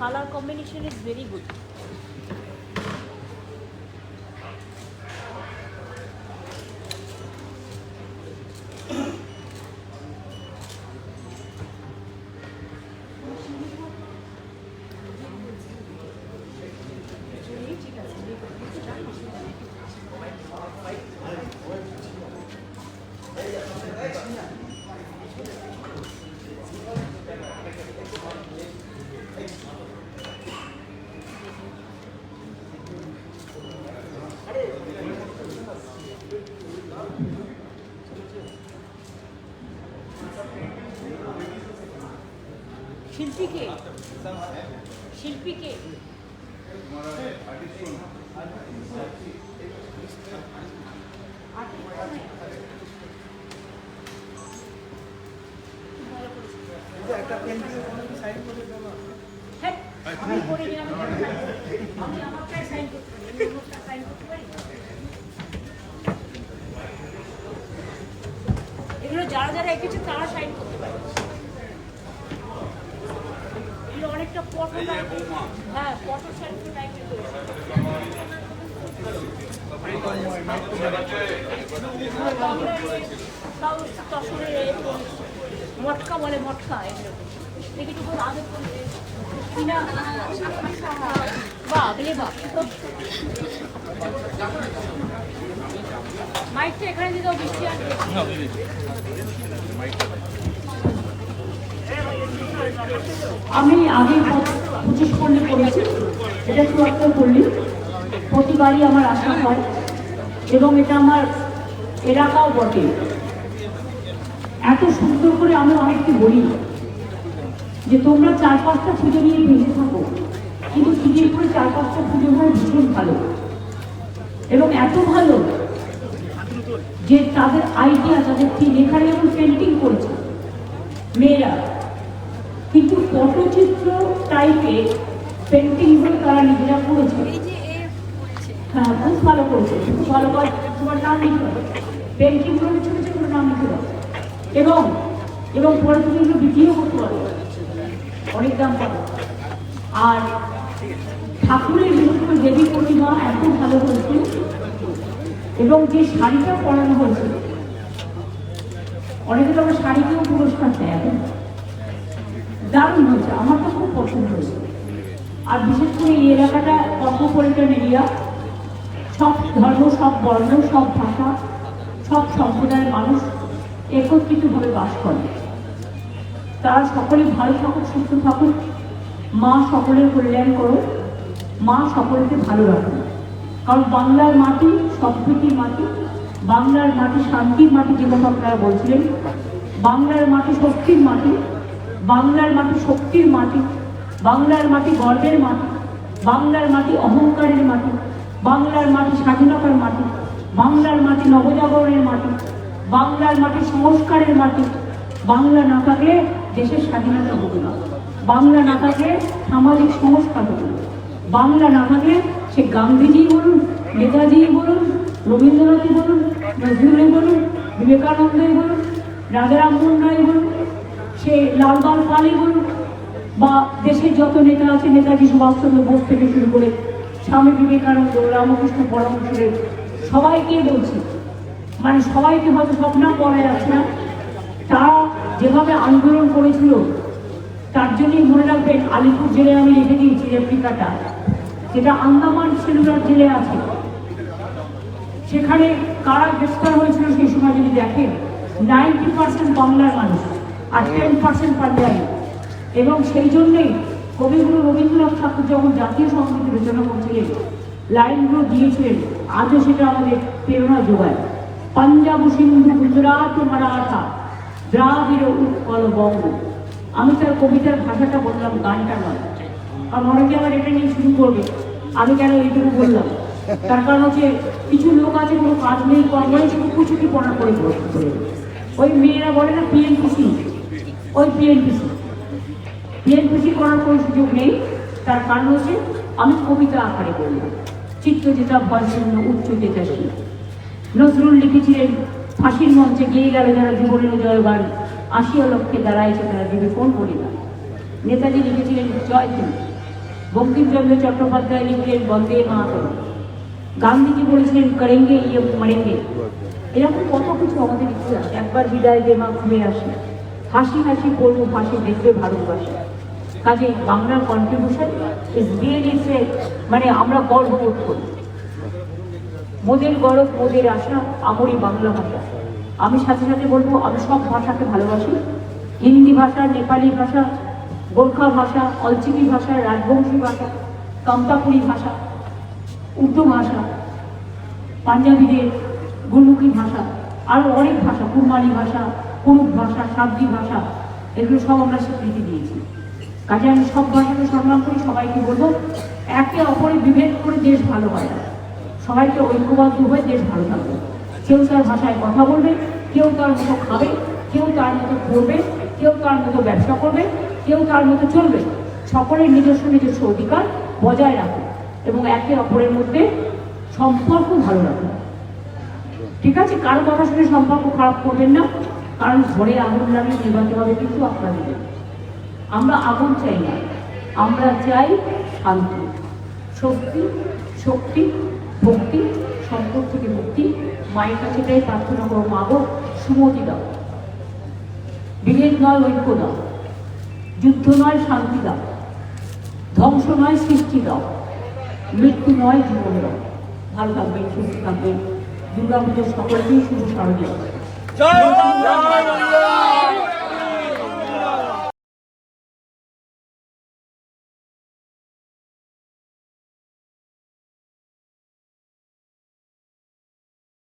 Colour combination is very good শিল্পীকে? শিল্পীকে? এগুলো যারা যারা এঁকেছে তারা সাইন করতে পারে। অনেকটা ফটো হ্যাঁ সেলফি টাইপের মটকা বলে মটকা দেখি তো করবে কিনা? বলে বাহ। মাইকটা এখানে দিতেও বৃষ্টি আসবে। আমি আগে পঁচিশ পল্লী করেছি এটা চুয়াত্তর পল্লী প্রতিবারই আমার আসা হয়, এবং এটা আমার এলাকাও বটে। এত সুন্দর করে আমি অনেককে বলি যে তোমরা চার পাঁচটা পুজো নিয়ে ভেসে থাকো, কিন্তু খিদিরপুরে চার পাঁচটা পুজো হয় ভীষণ ভালো। এবং এত ভালো যে তাদের আইডিয়া তাদের এখানে যেমন পেন্টিং করেছে, মেয়েরা কিন্তু পটচিত্র টাইপের পেন্টিংগুলো তারা নিজেরা করেছে। হ্যাঁ খুব ভালো করেছে। খুব ভালো করে তোমার নাম লিখতে পেন্টিংগুলো ছোটো ছোটো নাম লিখতে এবং এবং পরে তুমি এগুলো বিক্রিও করতে পারো। অনেক দাম পাবে। আর ঠাকুরের বিশেষ করে দেবী প্রতিমা এত ভালো হয়েছে। এবং যে শাড়িটা পরানো হয়েছে অনেকে তো আমরা শাড়িকেও পুরস্কার দেয়। এখন দারুণ হয়েছে আমার তো খুব পছন্দ হয়েছে। আর বিশেষ করে এই এলাকাটা কর্মপরিটন এরিয়া সব ধর্ম, সব বর্ণ, সব ভাষা, সব সম্প্রদায়ের মানুষ একত্রিতভাবে বাস করে। তারা সকলে ভালো থাকুক, সুস্থ থাকুক, মা সকলের কল্যাণ করো মা সকলকে ভালো রাখুন কারণ বাংলার মাটি সম্প্রীতির মাটি, বাংলার মাটি শান্তির মাটি যে কথা আপনারা বলছিলেন, বাংলার মাটি শক্তির মাটি বাংলার মাটি শক্তির মাটি, বাংলার মাটি গর্বের মাটি, বাংলার মাটি অহংকারের মাটি, বাংলার মাটি স্বাধীনতার মাটি, বাংলার মাটি নবজাগরণের মাটি, বাংলার মাটি সংস্কারের মাটি। বাংলা না থাকলে দেশের স্বাধীনতা হবে না। বাংলা না থাকলে সামাজিক সংস্কার হবে না। বাংলা না থাকলে সে গান্ধীজি বলুন নেতাজি বলুন, রবীন্দ্রনাথই বলুন, নজরুলই বলুন, বিবেকানন্দই বলুন রাজা রামমোহন রায় বলুন সে লালবাল বলুন বা দেশের যত নেতা আছে, নেতাজি সুভাষচন্দ্র বোস থেকে শুরু করে স্বামী বিবেকানন্দ, রামকৃষ্ণ পরমহংসের সবাইকে বলছি মানে সবাইকে হয়তো স্বপ্ন পড়ে যাচ্ছে না, তারা যেভাবে আন্দোলন করেছিল, তার জন্যই মনে রাখবেন আলিপুর জেলে আমি রেখে দিয়েছি রেপ্লিকাটা যেটা আন্দামান সেলুলার জেলে আছে। সেখানে কারা গ্রেফতার হয়েছিল সেই সময় যদি দেখেন নাইনটি পার্সেন্ট বাংলার মানুষ। আর টেন পার্সেন্ট পাঞ্জাবি এবং সেই জন্যেই কবিগুরু রবীন্দ্রনাথ ঠাকুর যখন জাতীয় সংস্কৃতি রচনা করছিলেন, লাইনগুলো দিয়েছিলেন, আজও সেটা আমাদের প্রেরণা যোগায়। পাঞ্জাব সিন্ধু গুজরাট মারাঠা, দ্রাবিড় উৎকল বঙ্গ। আমি তার কবিতার ভাষাটা বললাম, গানটা নয়। কারণ অনেকে আবার এটা নিয়ে শুরু করবে, আমি কেন এইটুকু বললাম? তার কারণ হচ্ছে কিছু লোক আছে, কোনো কাজ নেই কর্ম শুধু কুচুটি পড়া করে করে ওই মেয়েরা বলে না পিএনপিসি ওই বিএনপিসি বিএনপিসি করার কোনো সুযোগ নেই, তার কারণ হচ্ছে আমি কবিতা আকারে বললাম চিত্ত যেটা ভয় উচ্চ যেটা ছিল। নজরুল লিখেছিলেন, ফাঁসির মঞ্চে গিয়ে গেল যারা জীবনের জয়গান আশিয়া লক্ষ্যে দাঁড়াইছে তারা দেবে কোন পরিবার? নেতাজি লিখেছিলেন, জয় তিনি বঙ্কিমচন্দ্র চট্টোপাধ্যায় লিখলেন, বন্দে মাতরম। গান্ধীজি বলেছিলেন, করেঙ্গে ইয়ে মরেঙ্গে। এরকম কত কিছু আমাদের ইতিহাস। একবার বিদায় দে মা ঘুরে আসি। হাসি হাসি করব হাসি দেখবে ভারতবাসী। কাজে বাংলার কন্ট্রিবিউশন ইজ রিয়েলি মানে আমরা গর্ববোধ করি। মোদের গরব, মোদের আশা, আমারই বাংলা ভাষা। আমি সাথে সাথে বলব, আমি সব ভাষাকে ভালোবাসি। হিন্দি ভাষা, নেপালি ভাষা, গোর্খা ভাষা, অলচিকি ভাষা, রাজবংশী ভাষা কামতাপুরি ভাষা, উর্দু ভাষা, পাঞ্জাবিদের গুরমুখী ভাষা আরও অনেক ভাষা কুরমানি ভাষা কুরুক ভাষা সাবজি ভাষা, এগুলো সব আমরা স্বীকৃতি দিয়েছি। কাজে আমি সব ভাষাকে সম্মান করি, সবাইকে বলব, একে অপরে বিভেদ করে দেশ ভালো হয় না। সবাইকে ঐক্যবদ্ধ হয়ে দেশ ভালো থাকবে। কেউ তার ভাষায় কথা বলবে, কেউ তার মতো খাবে, কেউ তার মতো পড়বে, কেউ তার মতো ব্যবসা করবে, কেউ তার মতো চলবে। সকলের নিজস্ব নিজস্ব অধিকার বজায় রাখবে এবং একে অপরের মধ্যে সম্পর্ক ভালো রাখবে ঠিক আছে? কারও কথা শুনে সম্পর্ক খারাপ করবেন না। কারণ ঘরে আগুন লাগিয়ে নেবাতে হবে কিন্তু আপনাদের আমরা আগুন চাই না। আমরা চাই শান্তি। শক্তি শক্তি, ভক্তি সম্পদ থেকে মুক্তি। মায়ের কাছে তাই প্রার্থনা করো মাগো সুমতি দাও। বিভেদ নয়, ঐক্য দাও। যুদ্ধ নয়, শান্তি দাও। ধ্বংস নয়, সৃষ্টি দাও। মৃত্যু নয়, জীবন দাও। ভালো থাকবেন, সুস্থ থাকবেন। দুর্গা পুজোর সকলকেই শুভ শারদীয়। জয়